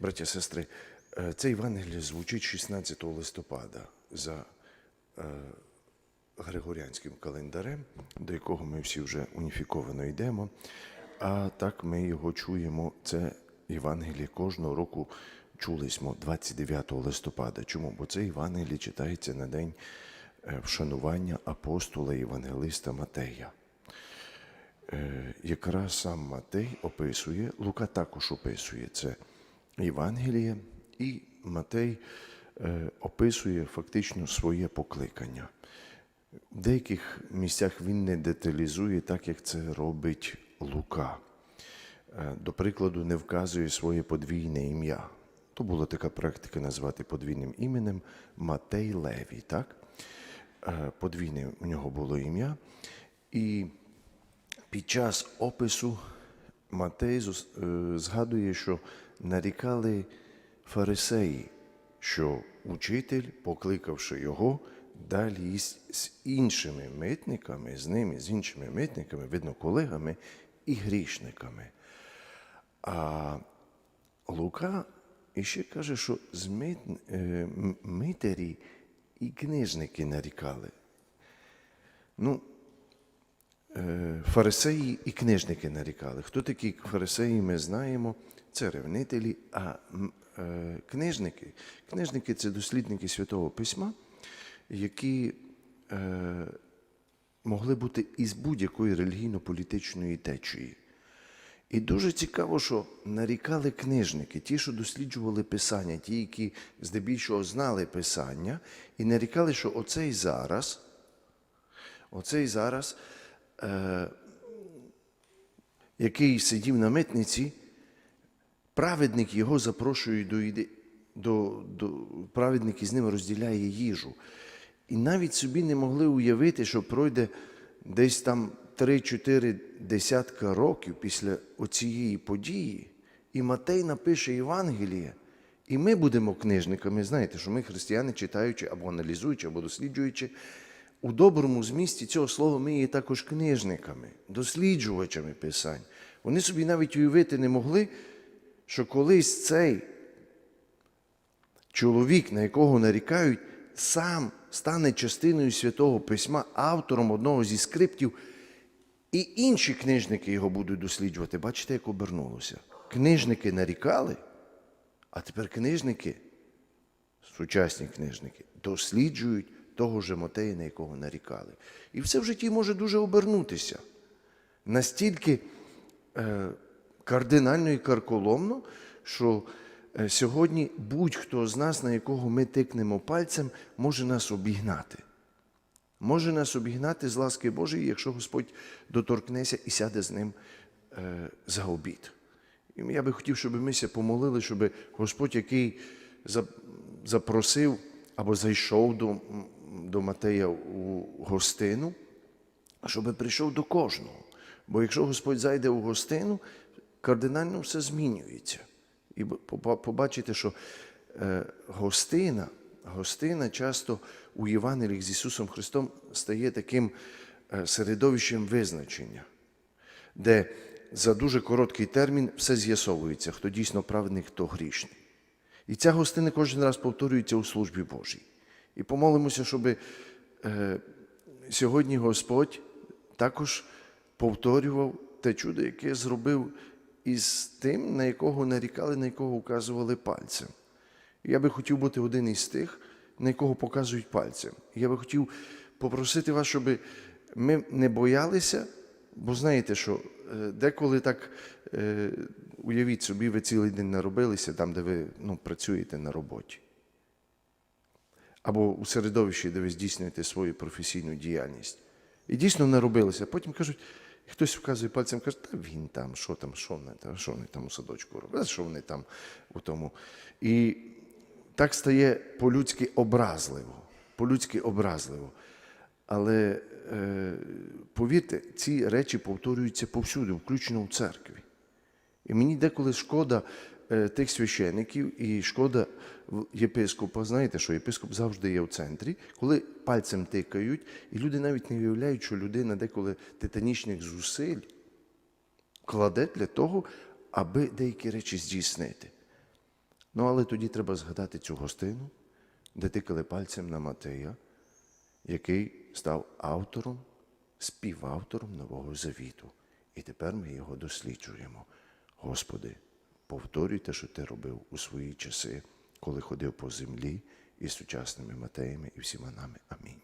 Браття, сестри, е, це Євангеліє звучить 16 листопада за е, Григоріанським календарем, до якого ми всі вже уніфіковано йдемо. А так ми його чуємо. Це Євангеліє кожного року чулись 29 листопада. Чому? Бо це Євангеліє читається на день е, вшанування апостола Євангелиста Матея. Якраз сам Матей описує, Лука також описує це Євангеліє, і Матей е, описує фактично своє покликання. В деяких місцях він не деталізує так, як це робить Лука. Е, До прикладу, не вказує своє подвійне ім'я. То була така практика назвати подвійним іменем Матей Левій. Так? Е, Подвійне у нього було ім'я. І під час опису Матей згадує, що нарікали фарисеї, що учитель, покликавши його, далі з іншими митниками, з ними, з іншими митниками, видно, колегами і грішниками. А Лука іще каже, що з мит, е, митарі і книжники нарікали. Ну, фарисеї і книжники нарікали. Хто такі фарисеї, ми знаємо, це ревнителі, а е, книжники, книжники це дослідники Святого Письма, які е, могли бути із будь-якої релігійно-політичної течії. І дуже цікаво, що нарікали книжники, ті, що досліджували Писання, ті, які здебільшого знали Писання, і нарікали, що оцей зараз, оцей зараз, е, який сидів на митниці, праведник його запрошує до, до, до праведник із ним розділяє їжу. І навіть собі не могли уявити, що пройде десь там 3-4 десятка років після оцієї події, і Матей напише Євангеліє, і ми будемо книжниками. Знаєте, що ми, християни, читаючи або аналізуючи, або досліджуючи, у доброму змісті цього слова ми є також книжниками, досліджувачами Писань. Вони собі навіть уявити не могли, що колись цей чоловік, на якого нарікають, сам стане частиною святого письма, автором одного зі скриптів, і інші книжники його будуть досліджувати. Бачите, як обернулося. Книжники нарікали, а тепер книжники, сучасні книжники, досліджують того же Мотея, на якого нарікали. І все в житті може дуже обернутися. Настільки е, кардинально і карколомно, що е, сьогодні будь-хто з нас, на якого ми тикнемо пальцем, може нас обігнати. Може нас обігнати з ласки Божої, якщо Господь доторкнеться і сяде з ним е, за обід. І я би хотів, щоб ми ся помолили, щоб Господь, який запросив або зайшов до, до Матея у гостину, щоб прийшов до кожного. Бо якщо Господь зайде у гостину, кардинально все змінюється. І побачите, що е, гостина, гостина часто у Євангеліях з Ісусом Христом стає таким е, середовищем визначення, де за дуже короткий термін все з'ясовується, хто дійсно праведний, хто грішний. І ця гостина кожен раз повторюється у службі Божій. І помолимося, щоб е, сьогодні Господь також повторював те чудо, яке зробив із тим, на якого нарікали, на якого указували пальцем. Я би хотів бути один із тих, на якого показують пальцем. Я би хотів попросити вас, щоб ми не боялися, бо знаєте, що е, деколи так, е, уявіть собі, ви цілий день наробилися там, де ви ну, працюєте на роботі. Або у середовищі, де ви здійснюєте свою професійну діяльність. І дійсно наробилися. Потім кажуть, хтось вказує пальцем, каже, та він там, що там, що вони там, що вони там у садочку роблять, що вони там у тому. І так стає по-людськи образливо. По-людськи образливо. Але е, повірте, ці речі повторюються повсюди, включно в церкві. І мені деколи шкода тих священиків і шкода єпископа. Знаєте, що єпископ завжди є в центрі, коли пальцем тикають, і люди навіть не уявляють, що людина деколи титанічних зусиль кладе для того, аби деякі речі здійснити. Ну, але тоді треба згадати цю гостину, де тикали пальцем на Матея, який став автором, співавтором Нового Завіту. І тепер ми його досліджуємо. Господи, повторюй те, що ти робив у свої часи, коли ходив по землі із сучасними Матеями і всіма нами. Амінь.